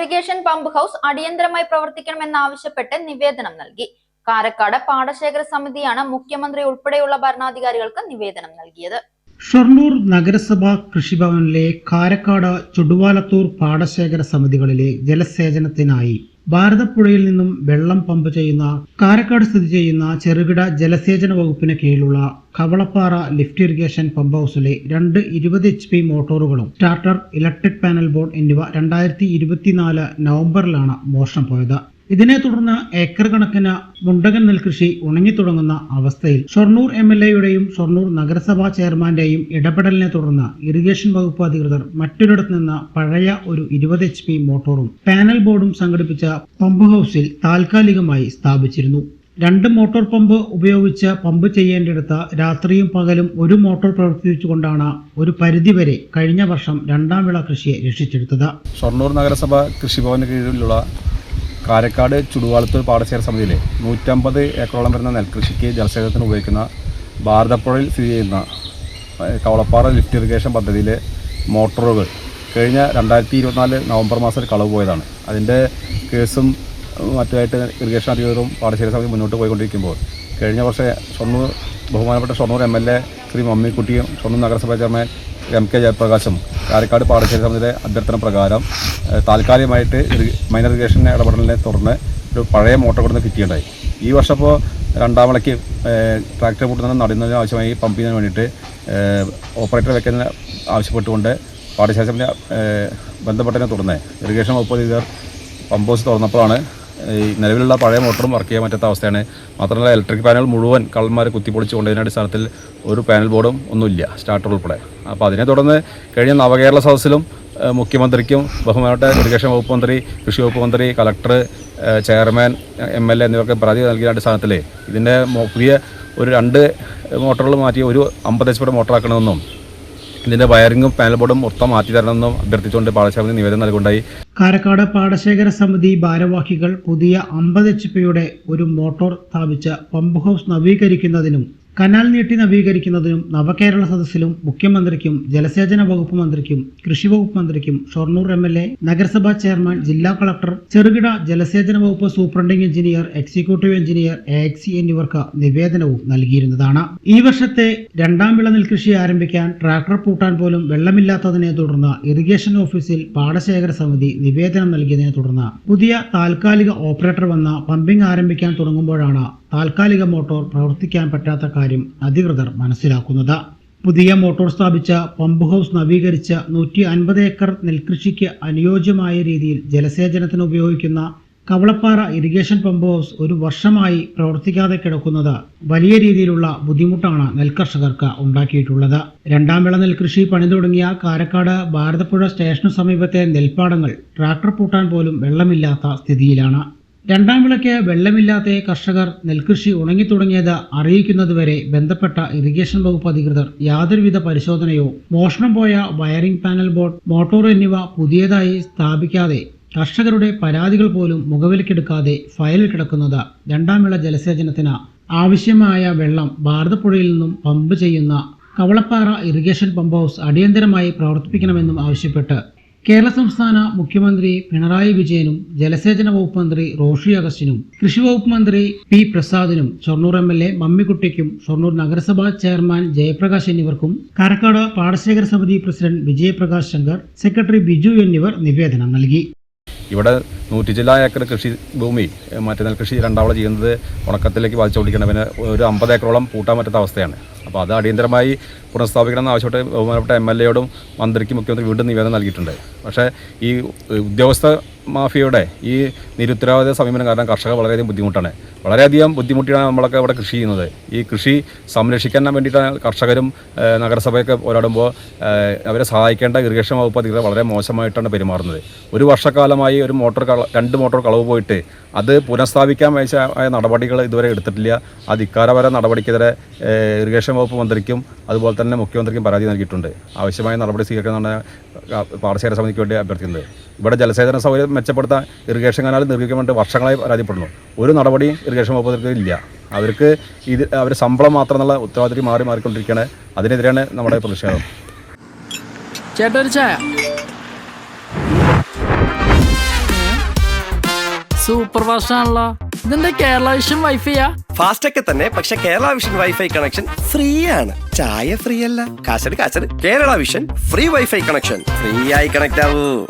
Irrigation pump house അടിയന്തരമായി പ്രവർത്തിക്കണമെന്നാവശ്യപ്പെട്ട് നിവേദനം നൽകി. കാരക്കാട് പാടശേഖര സമിതിയാണ് മുഖ്യമന്ത്രി ഉൾപ്പെടെയുള്ള ഭരണാധികാരികൾക്ക് നിവേദനം നൽകിയത്. ഷൊർണൂർ നഗരസഭാ കൃഷിഭവനിലെ കാരക്കാട് ചുടുവാലത്തൂർ പാടശേഖര സമിതികളിലെ ജലസേചനത്തിനായി ഭാരതപ്പുഴയിൽ നിന്നും വെള്ളം പമ്പ് ചെയ്യുന്ന കാരക്കാട് സ്ഥിതി ചെയ്യുന്ന ചെറുകിട ജലസേചന വകുപ്പിന് കീഴിലുള്ള കവളപ്പാറ ലിഫ്റ്റ് ഇറിഗേഷൻ പമ്പ് ഹൗസിലെ രണ്ട് ഇരുപത് എച്ച് പി മോട്ടോറുകളും സ്റ്റാർട്ടർ ഇലക്ട്രിക് പാനൽ ബോർഡ് എന്നിവ രണ്ടായിരത്തി ഇരുപത്തിനാല് നവംബറിലാണ് മോഷണം പോയത്. ഇതിനെ തുടർന്ന് ഏക്കർ കണക്കിന് മുണ്ടകൻ നെൽകൃഷി ഉണങ്ങിത്തുടങ്ങുന്ന അവസ്ഥയിൽ ഷൊർണൂർ എം എൽ എയുടെയും ഷൊർണൂർ നഗരസഭാ ചെയർമാന്റെയും ഇടപെടലിനെ തുടർന്ന് ഇറിഗേഷൻ വകുപ്പ് അധികൃതർ മറ്റൊരിടത്ത് നിന്ന് പഴയ ഒരു ഇരുപത് എച്ച് പി മോട്ടോറും പാനൽ ബോർഡും സംഘടിപ്പിച്ച പമ്പ് ഹൗസിൽ താൽക്കാലികമായി സ്ഥാപിച്ചിരുന്നു. രണ്ട് മോട്ടോർ പമ്പ് ഉപയോഗിച്ച് പമ്പ് ചെയ്യേണ്ടിടത്ത് രാത്രിയും പകലും ഒരു മോട്ടോർ പ്രവർത്തിച്ചുകൊണ്ടാണ് ഒരു പരിധിവരെ കഴിഞ്ഞ വർഷം രണ്ടാം വിള കൃഷിയെ രക്ഷിച്ചെടുത്തത്. ഷൊർണൂർ നഗരസഭ കൃഷിഭവന് കീഴിലുള്ള കാരക്കാട് ചുടുവാളത്തൂർ പാടശേഖര സമിതിയിലെ നൂറ്റമ്പത് ഏക്കറോളം വരുന്ന നെൽകൃഷിക്ക് ജലസേചനത്തിന് ഉപയോഗിക്കുന്ന ഭാരതപ്പുഴയിൽ സ്ഥിതി ചെയ്യുന്ന കവളപ്പാറ ലിഫ്റ്റ് ഇറിഗേഷൻ പദ്ധതിയിലെ മോട്ടോറുകൾ കഴിഞ്ഞ രണ്ടായിരത്തി ഇരുപത്തിനാല് നവംബർ മാസത്തിൽ കളവ് പോയതാണ്. അതിന്റെ കേസും മറ്റുമായിട്ട് ഇറിഗേഷൻ അധികൃതരും പാടശേഖര സമിതി മുന്നോട്ട് പോയിക്കൊണ്ടിരിക്കുമ്പോൾ കഴിഞ്ഞ വർഷം ഷൊർണൂർ ബഹുമാനപ്പെട്ട Shoranur M L A Shri മമ്മിക്കുട്ടിയും Shoranur നഗരസഭാ ചെയർമാൻ എം കെ ജയപ്രകാശും കാരക്കാട് പാടശ്ശേരി സമിതിയുടെ അഭ്യർത്ഥന പ്രകാരം താൽക്കാലികമായിട്ട് മൈനർ ഇറിഗേഷൻ ഇടപെടലിനെ തുടർന്ന് ഒരു പഴയ മോട്ടോർ കൊടുത്ത് കിട്ടിയുണ്ടായി ഈ വർഷം ഇപ്പോൾ രണ്ടാം വിളയ്ക്ക് ട്രാക്ടർ കൂട്ടുന്ന നടുന്നതിന് ആവശ്യമായി പമ്പ് ചെയ്യുന്നതിന് വേണ്ടിയിട്ട് ഓപ്പറേറ്റർ വെക്കുന്നതിന് ആവശ്യപ്പെട്ടുകൊണ്ട് ഏഹ്, ബന്ധപ്പെട്ടതിനെ തുടർന്ന് ഇറിഗേഷൻ വകുപ്പ് അധികൃതർ പമ്പ് ഹൗസ് തുറന്നപ്പോഴാണ് ഈ നിലവിലുള്ള പഴയ മോട്ടറും വർക്ക് ചെയ്യാൻ പറ്റാത്ത അവസ്ഥയാണ്. മാത്രമല്ല ഇലക്ട്രിക് പാനൽ മുഴുവൻ കള്ളന്മാർ കുത്തിപ്പൊളിച്ച് കൊണ്ടതിന്റെ അടിസ്ഥാനത്തിൽ ഒരു പാനൽ ബോർഡും ഒന്നുമില്ല സ്റ്റാർട്ടർ ഉൾപ്പെടെ. അപ്പോൾ അതിനെ തുടർന്ന് കഴിഞ്ഞ നവകേരള സദസ്സിലും മുഖ്യമന്ത്രിക്കും ബഹുമാനപ്പെട്ട ഇറിഗേഷൻ വകുപ്പ് മന്ത്രി കൃഷി വകുപ്പ് മന്ത്രി collector chairman M L A എന്നിവർക്ക് പരാതി നൽകിയ അടിസ്ഥാനത്തിൽ ഇതിന്റെ പുതിയ ഒരു രണ്ട് മോട്ടറുകൾ മാറ്റി ഒരു അമ്പത് എച്ച് പിയുടെ മോട്ടറാക്കണമെന്നും ഇതിന്റെ വയറിങ്ങും പാനൽ ബോർഡും മൊത്തം മാറ്റി തരണമെന്നും അഭ്യർത്ഥിച്ചുകൊണ്ട് പാടശേഖരത്തിന് നിവേദനം നൽകുണ്ടായി കാരക്കാട് പാടശേഖര സമിതി ഭാരവാഹികൾ പുതിയ അമ്പത് എച്ച് പിയുടെ ഒരു മോട്ടോർ സ്ഥാപിച്ച പമ്പ് ഹൗസ് നവീകരിക്കുന്നതിനും കനാൽ നീട്ടി നവീകരിക്കുന്നതിനും നവകേരള സദസ്സിലും മുഖ്യമന്ത്രിക്കും ജലസേചന വകുപ്പ് മന്ത്രിക്കും കൃഷി വകുപ്പ് മന്ത്രിക്കും ഷൊർണൂർ എം എൽ എ നഗരസഭാ ചെയർമാൻ ജില്ലാ കളക്ടർ ചെറുകിട ജലസേചന വകുപ്പ് സൂപ്രണ്ടിംഗ് എഞ്ചിനീയർ എക്സിക്യൂട്ടീവ് എഞ്ചിനീയർ എക്സി എന്നിവർക്ക് നിവേദനവും നൽകിയിരുന്നതാണ്. ഈ വർഷത്തെ രണ്ടാം വിള നെൽകൃഷി ആരംഭിക്കാൻ ട്രാക്ടർ പൂട്ടാൻ പോലും വെള്ളമില്ലാത്തതിനെ തുടർന്ന് ഇറിഗേഷൻ ഓഫീസിൽ പാടശേഖര സമിതി നിവേദനം നൽകിയതിനെ തുടർന്ന് പുതിയ താൽക്കാലിക ഓപ്പറേറ്റർ വന്ന പമ്പിംഗ് ആരംഭിക്കാൻ തുടങ്ങുമ്പോഴാണ് താൽക്കാലിക മോട്ടോർ പ്രവർത്തിക്കാൻ പറ്റാത്ത കാര്യം അധികൃതർ മനസ്സിലാക്കുന്നത്. പുതിയ മോട്ടോർ സ്ഥാപിച്ച പമ്പ് ഹൗസ് നവീകരിച്ച നൂറ്റി അൻപത് ഏക്കർ നെൽകൃഷിക്ക് അനുയോജ്യമായ രീതിയിൽ ജലസേചനത്തിന് ഉപയോഗിക്കുന്ന കവളപ്പാറ ഇറിഗേഷൻ പമ്പ് ഹൗസ് ഒരു വർഷമായി പ്രവർത്തിക്കാതെ കിടക്കുന്നത് വലിയ രീതിയിലുള്ള ബുദ്ധിമുട്ടാണ് നെൽകർഷകർക്ക് ഉണ്ടാക്കിയിട്ടുള്ളത്. രണ്ടാം വിള നെൽകൃഷി പണി തുടങ്ങിയ കാരക്കാട് ഭാരതപ്പുഴ സ്റ്റേഷനു സമീപത്തെ നെൽപ്പാടങ്ങൾ ട്രാക്ടർ പൂട്ടാൻ പോലും വെള്ളമില്ലാത്ത സ്ഥിതിയിലാണ്. രണ്ടാം വിളയ്ക്ക് വെള്ളമില്ലാത്ത കർഷകർ നെൽകൃഷി ഉണങ്ങിത്തുടങ്ങിയത് അറിയിക്കുന്നതുവരെ ബന്ധപ്പെട്ട ഇറിഗേഷൻ വകുപ്പ് അധികൃതർ യാതൊരുവിധ പരിശോധനയോ മോഷണം പോയ വയറിംഗ് പാനൽ ബോർഡ് മോട്ടോർ എന്നിവ പുതിയതായി സ്ഥാപിക്കാതെ കർഷകരുടെ പരാതികൾ പോലും മുഖവിലക്കെടുക്കാതെ ഫയലിൽ കിടക്കുന്നത് രണ്ടാം വിള ജലസേചനത്തിന് ആവശ്യമായ വെള്ളം ഭാരതപ്പുഴയിൽ നിന്നും പമ്പ് ചെയ്യുന്ന കവളപ്പാറ ഇറിഗേഷൻ പമ്പ് ഹൗസ് അടിയന്തരമായി പ്രവർത്തിപ്പിക്കണമെന്നും ആവശ്യപ്പെട്ട് കേരള സംസ്ഥാന മുഖ്യമന്ത്രി പിണറായി വിജയനും ജലസേചന വകുപ്പ് മന്ത്രി റോഷി അഗസ്റ്റിനും കൃഷി വകുപ്പ് മന്ത്രി പി പ്രസാദിനും ഷൊർണൂർ എം എൽ എ മമ്മിക്കുട്ടിക്കും ഷൊർണൂർ നഗരസഭാ ചെയർമാൻ ജയപ്രകാശ് എന്നിവർക്കും കാരക്കാട് പാടശേഖര സമിതി പ്രസിഡന്റ് വിജയപ്രകാശ് ശങ്കർ സെക്രട്ടറി ബിജു എന്നിവർ നിവേദനം നൽകി. ഇവിടെ നൂറ്റി ചില ഏക്കർ കൃഷി ഭൂമി മറ്റേ നെൽകൃഷി രണ്ടാമത് ചെയ്യുന്നത് ഉണക്കത്തിലേക്ക് ബാധിച്ചുകൊണ്ടിരിക്കണം പിന്നെ ഒരു അമ്പത് ഏക്കറോളം പൂട്ടാൻ പറ്റാത്ത അവസ്ഥയാണ്. അപ്പോൾ അത് അടിയന്തരമായി പുനഃസ്ഥാപിക്കണം എന്ന് ആവശ്യപ്പെട്ട് ബഹുമാനപ്പെട്ട എം എൽ എയോടും മന്ത്രിക്കും മുഖ്യമന്ത്രി വീണ്ടും നിവേദനം നൽകിയിട്ടുണ്ട്. പക്ഷേ ഈ ഉദ്യോഗസ്ഥ മാഫിയയുടെ ഈ നിരുത്തരവാദിത സമീപനം കാരണം കർഷകർ വളരെയധികം ബുദ്ധിമുട്ടാണ്. വളരെയധികം ബുദ്ധിമുട്ടിയാണ് നമ്മളൊക്കെ ഇവിടെ കൃഷി ചെയ്യുന്നത്. ഈ കൃഷി സംരക്ഷിക്കാൻ വേണ്ടിയിട്ടാണ് കർഷകരും നഗരസഭയൊക്കെ പോരാടുമ്പോൾ അവരെ സഹായിക്കേണ്ട ഇറിഗേഷൻ വകുപ്പ് അധികൃതർ വളരെ മോശമായിട്ടാണ് പെരുമാറുന്നത്. ഒരു വർഷക്കാലമായി ഒരു മോട്ടോർ രണ്ട് മോട്ടോർ കളവ് പോയിട്ട് അത് പുനഃസ്ഥാപിക്കാൻ ആയ നടപടികൾ ഇതുവരെ എടുത്തിട്ടില്ല. ആ ധിക്കാരപര നടപടിക്കെതിരെ ഇറിഗേഷൻ വകുപ്പ് മന്ത്രിക്കും അതുപോലെ തന്നെ മുഖ്യമന്ത്രിക്കും പരാതി നൽകിയിട്ടുണ്ട്. ആവശ്യമായ നടപടി സ്വീകരിക്കണമെന്നാണ് പാർശ്വര സമിതിക്ക് വേണ്ടി അഭ്യർത്ഥിക്കുന്നത്. ഇവിടെ ജലസേചന സൗകര്യം മെച്ചപ്പെടുത്താൻ ഇറിഗേഷൻ കനാൽ നിർമ്മിക്കാൻ വേണ്ടി വർഷങ്ങളായി പരാതിപ്പെടുന്നു. ഒരു നടപടിയും ഇറിഗേഷൻ വകുപ്പ് ഇല്ല. അവർക്ക് ഇത് അവർ ശമ്പളം മാത്രം എന്നുള്ള ഉത്തരവാദിത്തം മാറി മാറിക്കൊണ്ടിരിക്കുകയാണ്. അതിനെതിരെയാണ് നമ്മുടെ പ്രതിഷേധം. ചായ. സൂപ്പർ ഫാസ്റ്റ് ആണല്ലോ ഇതെന്താ കേരള വിഷൻ വൈഫൈയാ ഫാസ്റ്റ് ഒക്കെ തന്നെ പക്ഷെ Kerala vision wifi connection free ആണ് ചായ ഫ്രീ അല്ല കാശട് കാശട്. Kerala vision free wifi connection free ആയി കണക്ട് ആവൂ.